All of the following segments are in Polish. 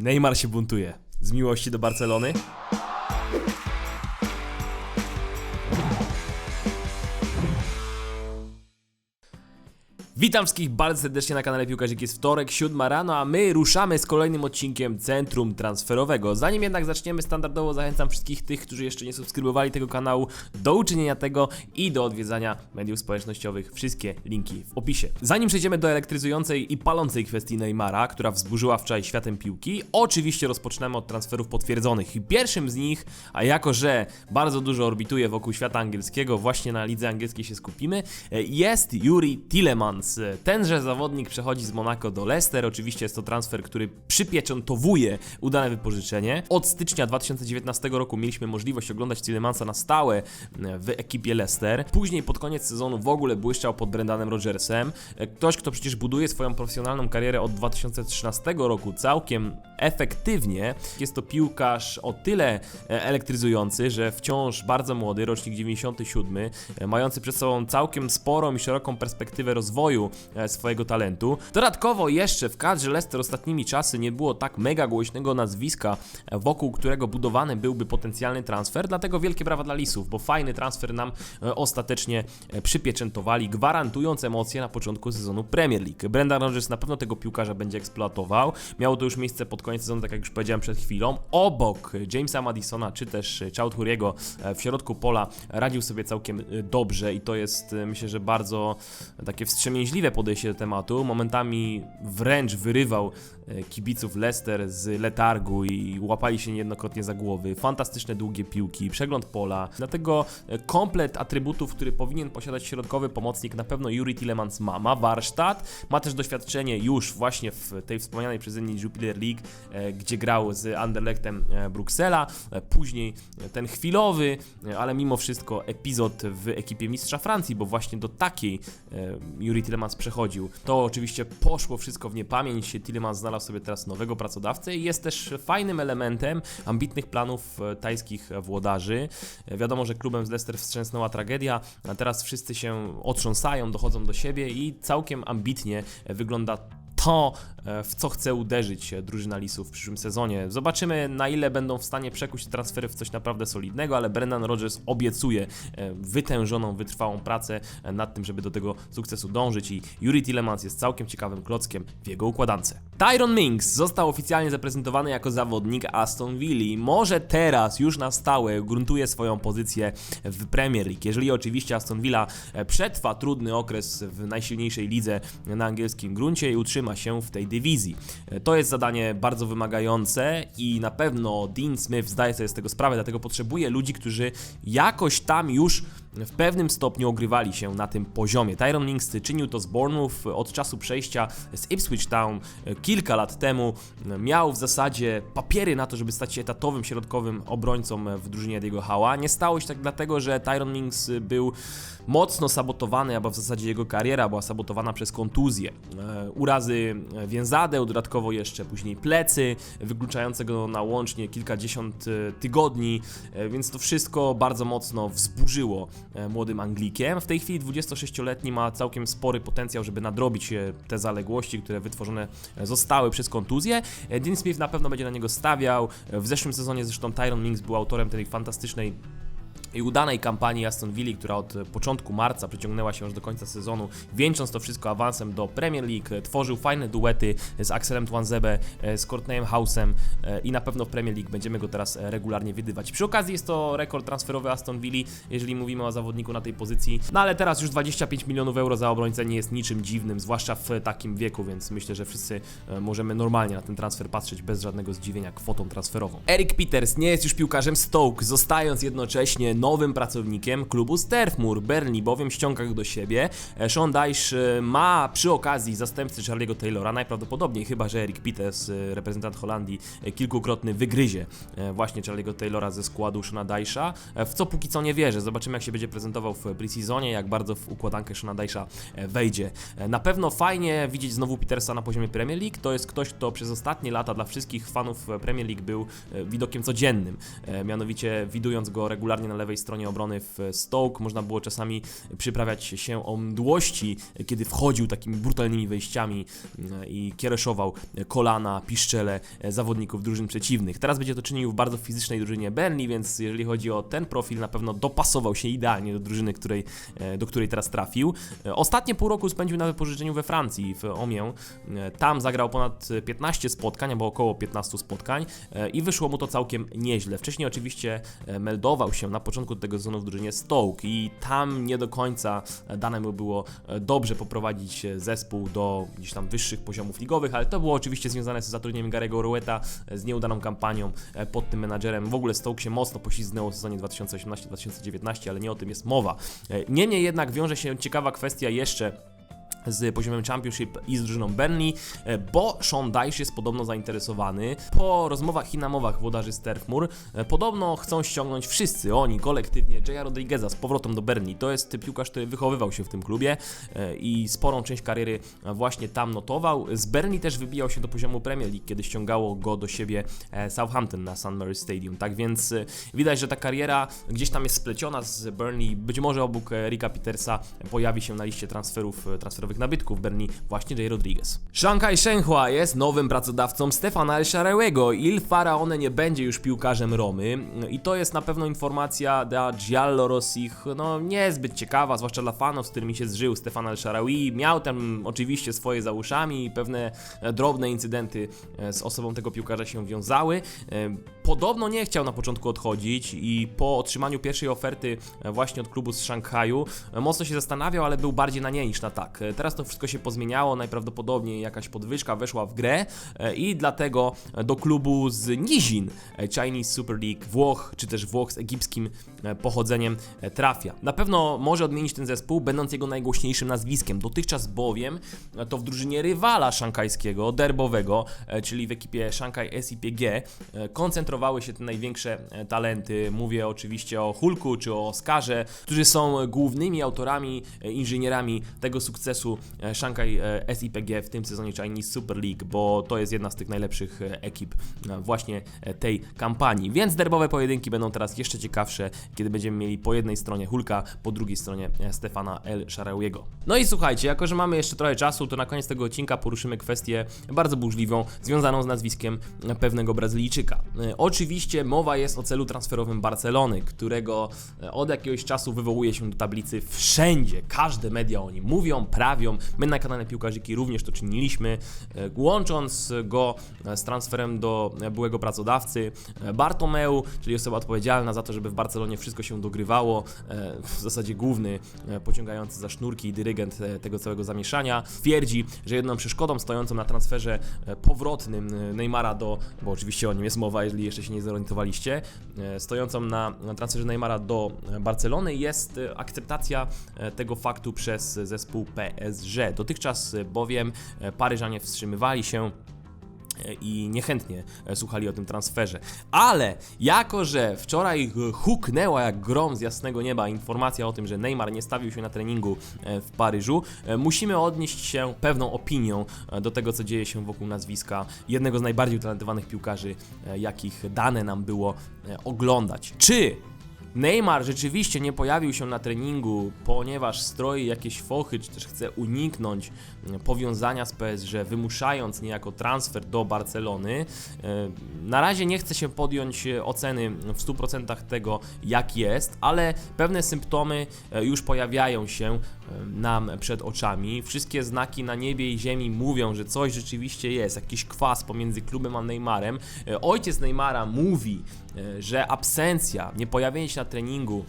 Neymar się buntuje. Z miłości do Barcelony? Witam wszystkich bardzo serdecznie na kanale Piłkarzyk. Jest wtorek, 7 rano, a my ruszamy z kolejnym odcinkiem Centrum Transferowego. Zanim jednak zaczniemy, standardowo zachęcam wszystkich tych, którzy jeszcze nie subskrybowali tego kanału, do uczynienia tego i do odwiedzania mediów społecznościowych. Wszystkie linki w opisie. Zanim przejdziemy do elektryzującej i palącej kwestii Neymara, która wzburzyła wczoraj światem piłki, oczywiście rozpoczynamy od transferów potwierdzonych. I pierwszym z nich, a jako że bardzo dużo orbituje wokół świata angielskiego, właśnie na lidze angielskiej się skupimy, jest Yuri Tillemans. Tenże zawodnik przechodzi z Monaco do Leicester. Oczywiście jest to transfer, który przypieczętowuje udane wypożyczenie. Od stycznia 2019 roku mieliśmy możliwość oglądać Tillemansa na stałe w ekipie Leicester. Później pod koniec sezonu w ogóle błyszczał pod Brendanem Rodgersem. Ktoś, kto przecież buduje swoją profesjonalną karierę od 2013 roku całkiem efektywnie. Jest to piłkarz o tyle e, elektryzujący, że wciąż bardzo młody, rocznik 97, e, mający przed sobą całkiem sporą i szeroką perspektywę rozwoju e, swojego talentu. Dodatkowo jeszcze w kadrze Leicester ostatnimi czasy nie było tak mega głośnego nazwiska, e, wokół którego budowany byłby potencjalny transfer, dlatego wielkie brawa dla Lisów, bo fajny transfer nam e, ostatecznie przypieczętowali, gwarantując emocje na początku sezonu Premier League. Brendan Rodgers na pewno tego piłkarza będzie eksploatował. Miało to już miejsce pod koniec sezonu, tak jak już powiedziałem przed chwilą. Obok Jamesa Madisona czy też Chaudhuriego w środku pola radził sobie całkiem dobrze i to jest myślę, że bardzo takie wstrzemięźliwe podejście do tematu. Momentami wręcz wyrywał e, kibiców Leicester z letargu i łapali się niejednokrotnie za głowy. Fantastyczne długie piłki, przegląd pola. Dlatego e, komplet atrybutów, który powinien posiadać środkowy pomocnik, na pewno Yuri Tillemans ma. Ma warsztat, ma też doświadczenie już właśnie w tej wspomnianej przeze mnie Jupiler League, e, gdzie grał z Anderlechtem Bruksela. Później ten chwilowy, ale mimo wszystko epizod w ekipie mistrza Francji, bo właśnie do takiej e, Yuri Tillemans przechodził. To oczywiście poszło wszystko w niepamięć. Tillemans znalazł sobie teraz nowego pracodawcę i jest też fajnym elementem ambitnych planów e, tajskich włodarzy. E, Wiadomo, że klubem z Leicester wstrzęsnęła tragedia, a teraz wszyscy się otrząsają, dochodzą do siebie i całkiem ambitnie wygląda to, w co chce uderzyć e, drużyna Lisów w przyszłym sezonie. Zobaczymy, na ile będą w stanie przekuć transfery w coś naprawdę solidnego, ale Brendan Rodgers obiecuje e, wytężoną, wytrwałą pracę e, nad tym, żeby do tego sukcesu dążyć i Yuri Tillemans jest całkiem ciekawym klockiem w jego układance. Tyron Minks został oficjalnie zaprezentowany jako zawodnik Aston Villa może teraz już na stałe gruntuje swoją pozycję w Premier League. Jeżeli oczywiście Aston Villa e, przetrwa trudny okres w najsilniejszej lidze na angielskim gruncie i utrzyma się w tej dywizji. E, To jest zadanie bardzo wymagające i na pewno Dean Smith zdaje sobie z tego sprawę, dlatego potrzebuje ludzi, którzy jakoś tam już w pewnym stopniu ogrywali się na tym poziomie. Tyron Minks czynił to z Bournemouth od czasu przejścia z Ipswich Town e, kilka lat temu. Miał w zasadzie papiery na to, żeby stać się etatowym środkowym obrońcą w drużynie Diego Hała. Nie stało się tak dlatego, że Tyron Minks był mocno sabotowany, albo w zasadzie jego kariera była sabotowana przez kontuzje. E, Urazy więzadeł, dodatkowo jeszcze później plecy, wykluczające go na łącznie kilkadziesiąt e, tygodni, e, więc to wszystko bardzo mocno wzburzyło e, młodym Anglikiem. W tej chwili 26-letni ma całkiem spory potencjał, żeby nadrobić e, te zaległości, które wytworzone e, zostały przez kontuzję. E, Dean Smith na pewno będzie na niego stawiał. E, W zeszłym sezonie zresztą Tyron Minks był autorem tej fantastycznej i udanej kampanii Aston Villa, która od początku marca przeciągnęła się aż do końca sezonu, wieńcząc to wszystko awansem do Premier League, tworzył fajne duety z Axelem Twanzebe, z Courtneyem House'em e, i na pewno w Premier League będziemy go teraz e, regularnie widywać. Przy okazji jest to rekord transferowy Aston Villa, jeżeli mówimy o zawodniku na tej pozycji, no ale teraz już 25 milionów euro za obrońcę nie jest niczym dziwnym, zwłaszcza w takim wieku, więc myślę, że wszyscy e, możemy normalnie na ten transfer patrzeć bez żadnego zdziwienia kwotą transferową. Eric Peters nie jest już piłkarzem Stoke, zostając jednocześnie nowym pracownikiem klubu Sterfmur. Burnley bowiem ściąga go do siebie. E, Sean Dyche e, ma przy okazji zastępcy Charlie'ego Taylora, najprawdopodobniej, chyba że Eric Peters, e, reprezentant Holandii, kilkukrotny wygryzie właśnie Charlie'ego Taylora ze składu Shona Dyche'a, w co póki co nie wierzę. Zobaczymy jak się będzie prezentował w preseasonie, jak bardzo w układankę Shona Dyche'a wejdzie. Na pewno fajnie widzieć znowu Petersa na poziomie Premier League. To jest ktoś, kto przez ostatnie lata dla wszystkich fanów Premier League był widokiem codziennym. Mianowicie widując go regularnie na lewej lewej stronie obrony w Stoke. Można było czasami przyprawiać się o mdłości, kiedy wchodził takimi brutalnymi wejściami e, i kiereszował kolana, piszczele e, zawodników drużyn przeciwnych. Teraz będzie to czynił w bardzo fizycznej drużynie Burnley, więc jeżeli chodzi o ten profil, na pewno dopasował się idealnie do drużyny, której, e, do której teraz trafił. E, Ostatnie pół roku spędził na wypożyczeniu we Francji, w Omię. Tam zagrał ponad 15 spotkań, albo około 15 spotkań i wyszło mu to całkiem nieźle. Wcześniej oczywiście meldował się na początku tego sezonu w drużynie Stoke i tam nie do końca e, dane mu było e, dobrze poprowadzić e, zespół do gdzieś tam wyższych poziomów ligowych, ale to było oczywiście związane z zatrudnieniem Garego Rueta, z nieudaną kampanią pod tym menadżerem. W ogóle Stoke się mocno poślizgnęło w sezonie 2018-2019, ale nie o tym jest mowa. Niemniej jednak wiąże się ciekawa kwestia jeszcze z poziomem Championship i z drużyną Burnley, e, bo Sean Dyche jest podobno zainteresowany. Po rozmowach i namowach włodarzy Sterfmur e, podobno chcą ściągnąć wszyscy oni kolektywnie Jaya Rodrigueza z powrotem do Burnley. To jest piłkarz, który wychowywał się w tym klubie e, i sporą część kariery właśnie tam notował. Z Burnley też wybijał się do poziomu Premier League, kiedy ściągało go do siebie Southampton na St. Mary's Stadium. Tak więc widać, że ta kariera gdzieś tam jest spleciona z Burnley. Być może obok Ricka Petersa pojawi się na liście transferów, e, transferowych nabytków Burnley właśnie Jay Rodriguez. Shanghai Shenhua jest nowym pracodawcą Stefana El. Il Faraone nie będzie już piłkarzem Romy i to jest na pewno informacja dla Giallo Rossich, no niezbyt ciekawa, zwłaszcza dla fanów, z którymi się zżył Stefan El. Miał tam oczywiście swoje za uszami i pewne e, drobne incydenty e, z osobą tego piłkarza się wiązały. E, Podobno nie chciał na początku odchodzić i po otrzymaniu pierwszej oferty właśnie od klubu z Szanghaju mocno się zastanawiał, ale był bardziej na nie niż na tak. E, Teraz to wszystko się pozmieniało, najprawdopodobniej jakaś podwyżka weszła w grę e, i dlatego do klubu z Nizin, e, Chinese Super League Włoch, czy też Włoch z egipskim e, pochodzeniem e, trafia. Na pewno może odmienić ten zespół, będąc jego najgłośniejszym nazwiskiem. Dotychczas bowiem e, to w drużynie rywala szanghajskiego, derbowego, e, czyli w ekipie Shanghai SIPG, e, koncentrowały się te największe e, talenty. Mówię oczywiście o Hulku czy o Oskarze, którzy są głównymi autorami, e, inżynierami tego sukcesu e, Shanghai e, SIPG w tym sezonie Chinese Super League, bo to jest jedna z tych najlepszych e, ekip właśnie tej kampanii. Więc derbowe pojedynki będą teraz jeszcze ciekawsze, kiedy będziemy mieli po jednej stronie Hulka, po drugiej stronie Stefana El Sharawiego. No i słuchajcie, jako że mamy jeszcze trochę czasu, to na koniec tego odcinka poruszymy kwestię bardzo burzliwą, związaną z nazwiskiem pewnego Brazylijczyka. Oczywiście mowa jest o celu transferowym Barcelony, którego od jakiegoś czasu wywołuje się do tablicy wszędzie. Każde media o nim mówią, My na kanale Piłkarzyki również to czyniliśmy, e, łącząc go e, z transferem do e, byłego pracodawcy Bartomeu, czyli osoba odpowiedzialna za to, żeby w Barcelonie wszystko się dogrywało. W zasadzie główny pociągający za sznurki i dyrygent tego całego zamieszania. Twierdzi, że jedną przeszkodą stojącą na transferze powrotnym Neymara do, bo oczywiście o nim jest mowa, jeżeli jeszcze się nie zorientowaliście, stojącą na, transferze Neymara do Barcelony jest akceptacja tego faktu przez zespół PSG. Dotychczas e, bowiem e, Paryżanie wstrzymywali się e, i niechętnie słuchali o tym transferze. Ale jako, że wczoraj huknęła jak grom z jasnego nieba informacja o tym, że Neymar nie stawił się na treningu w Paryżu, musimy odnieść się pewną opinią do tego, co dzieje się wokół nazwiska jednego z najbardziej utalentowanych piłkarzy, jakich dane nam było oglądać. Czy Neymar rzeczywiście nie pojawił się na treningu, ponieważ stroi jakieś fochy, czy też chce uniknąć mm, powiązania z PSG, wymuszając niejako transfer do Barcelony. E, Na razie nie chce się podjąć e, oceny w 100% tego, jak jest, ale pewne symptomy e, już pojawiają się nam przed oczami. Wszystkie znaki na niebie i ziemi mówią, że coś rzeczywiście jest, jakiś kwas pomiędzy klubem a Neymarem. Ojciec Neymara mówi, że absencja, nie pojawienie się na treningu e,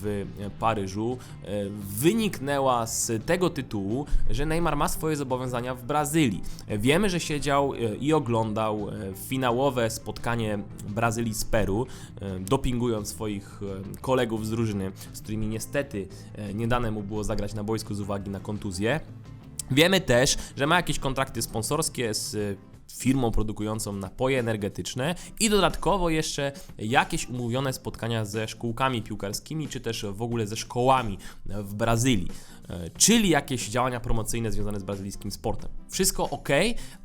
w Paryżu e, wyniknęła z tego tytułu, że Neymar ma swoje zobowiązania w Brazylii. E, Wiemy, że siedział e, i oglądał e, finałowe spotkanie Brazylii z Peru, e, dopingując swoich e, kolegów z drużyny, z którymi niestety e, nie dane mu było zagrać na boisku z uwagi na kontuzję. Wiemy też, że ma jakieś kontrakty sponsorskie z firmą produkującą napoje energetyczne i dodatkowo jeszcze jakieś umówione spotkania ze szkółkami piłkarskimi, czy też w ogóle ze szkołami w Brazylii. E, Czyli jakieś działania promocyjne związane z brazylijskim sportem. Wszystko ok,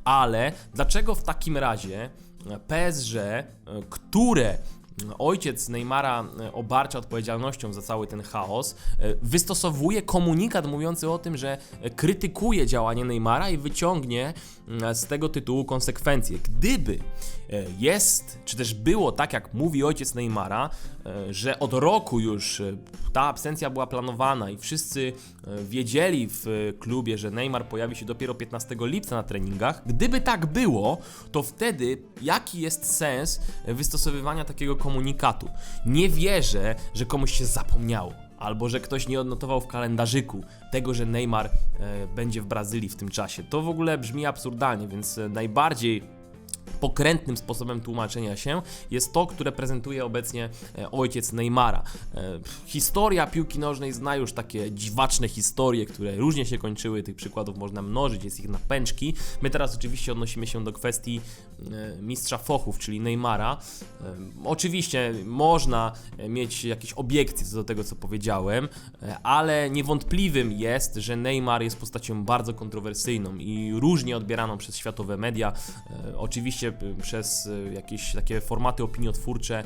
ale dlaczego w takim razie PSG, e, które ojciec Neymara e, obarcza odpowiedzialnością za cały ten chaos, e, wystosowuje komunikat mówiący o tym, że krytykuje działanie Neymara i wyciągnie mm, z tego tytułu konsekwencje. Gdyby jest, czy też było tak, jak mówi ojciec Neymara, e, że od roku już e, ta absencja była planowana i wszyscy e, wiedzieli w e, klubie, że Neymar pojawi się dopiero 15 lipca na treningach, gdyby tak było, to wtedy jaki jest sens e, wystosowywania takiego komunikatu? Nie wierzę, że komuś się zapomniało. Albo że ktoś nie odnotował w kalendarzyku tego, że Neymar e, będzie w Brazylii w tym czasie. To w ogóle brzmi absurdalnie, więc e, najbardziej pokrętnym sposobem tłumaczenia się jest to, które prezentuje obecnie e, ojciec Neymara. E, Historia piłki nożnej zna już takie dziwaczne historie, które różnie się kończyły, tych przykładów można mnożyć, jest ich na pęczki. My teraz oczywiście odnosimy się do kwestii e, mistrza Fochów, czyli Neymara. Oczywiście można mieć jakieś obiekcje co do tego, co powiedziałem, ale niewątpliwym jest, że Neymar jest postacią bardzo kontrowersyjną i różnie odbieraną przez światowe media. E, Oczywiście p- przez e, jakieś takie formaty opiniotwórcze e,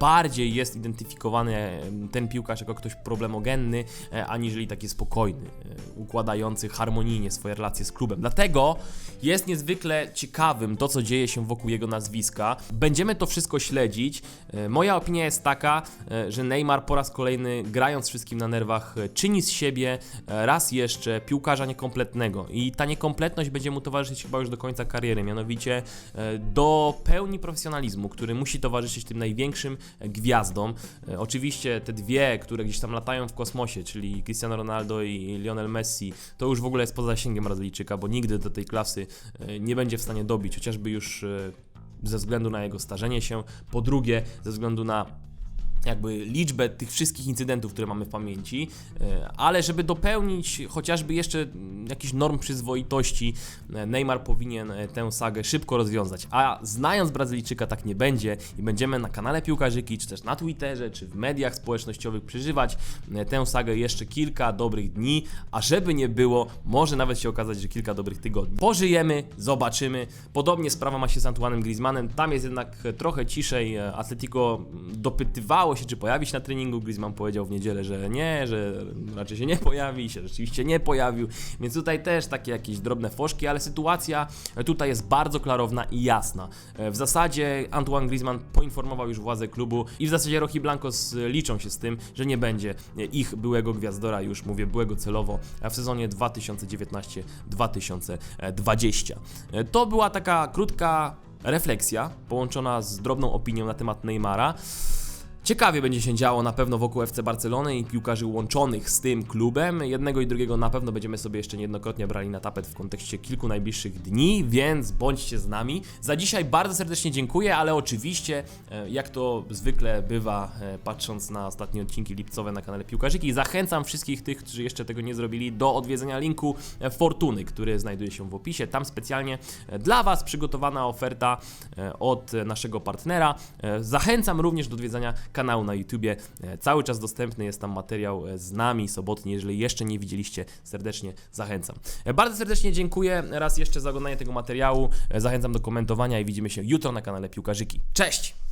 bardziej jest identyfikowany ten piłkarz jako ktoś problemogenny, aniżeli taki spokojny, układający harmonijnie swoje relacje z klubem. Dlatego jest niezwykle ciekawym to, co dzieje się wokół jego nazwiska. Będziemy to wszystko śledzić. Moja opinia jest taka, że Neymar po raz kolejny, grając wszystkim na nerwach, czyni z siebie raz jeszcze piłkarza niekompletnego. I ta niekompletność będzie mu towarzyszyć chyba już do końca kariery. Mianowicie do pełni profesjonalizmu, który musi towarzyszyć tym największym e, gwiazdom. E, Oczywiście te dwie, które gdzieś tam latają w kosmosie, czyli Cristiano Ronaldo i Lionel Messi, to już w ogóle jest poza zasięgiem Brazylijczyka, bo nigdy do tej klasy e, nie będzie w stanie dobić, chociażby już e, ze względu na jego starzenie się, po drugie ze względu na jakby liczbę tych wszystkich incydentów, które mamy w pamięci, e, ale żeby dopełnić chociażby jeszcze jakiś norm przyzwoitości, e, Neymar powinien e, tę sagę szybko rozwiązać. A znając Brazylijczyka tak nie będzie i będziemy na kanale Piłkarzyki, czy też na Twitterze, czy w mediach społecznościowych przeżywać tę sagę jeszcze kilka dobrych dni, a żeby nie było, może nawet się okazać, że kilka dobrych tygodni. Pożyjemy, zobaczymy. Podobnie sprawa ma się z Antoine'em Griezmannem, tam jest jednak trochę ciszej. Atletico dopytywało się, czy pojawi się na treningu. Griezmann powiedział w niedzielę, że nie, że raczej się nie pojawi, się rzeczywiście nie pojawił. Więc tutaj też takie jakieś drobne foszki, ale sytuacja tutaj jest bardzo klarowna i jasna. E, W zasadzie Antoine Griezmann poinformował już władze klubu i w zasadzie Rochi Blancos liczą się z tym, że nie będzie e, ich byłego gwiazdora, już mówię byłego celowo, w sezonie 2019-2020. E, To była taka krótka refleksja połączona z drobną opinią na temat Neymara. Ciekawie będzie się działo na pewno wokół FC Barcelony i piłkarzy łączonych z tym klubem. Jednego i drugiego na pewno będziemy sobie jeszcze niejednokrotnie brali na tapet w kontekście kilku najbliższych dni, więc bądźcie z nami. Za dzisiaj bardzo serdecznie dziękuję, ale oczywiście, e, jak to zwykle bywa, e, patrząc na ostatnie odcinki lipcowe na kanale Piłkarzyki, zachęcam wszystkich tych, którzy jeszcze tego nie zrobili, do odwiedzenia linku e, Fortuny, który znajduje się w opisie. Tam specjalnie dla Was przygotowana oferta od naszego partnera. Zachęcam również do odwiedzania kanału na YouTubie. E, Cały czas dostępny jest tam materiał e, z nami sobotni. Jeżeli jeszcze nie widzieliście, serdecznie zachęcam. E, Bardzo serdecznie dziękuję raz jeszcze za oglądanie tego materiału. Zachęcam do komentowania i widzimy się jutro na kanale Piłkarzyki. Cześć!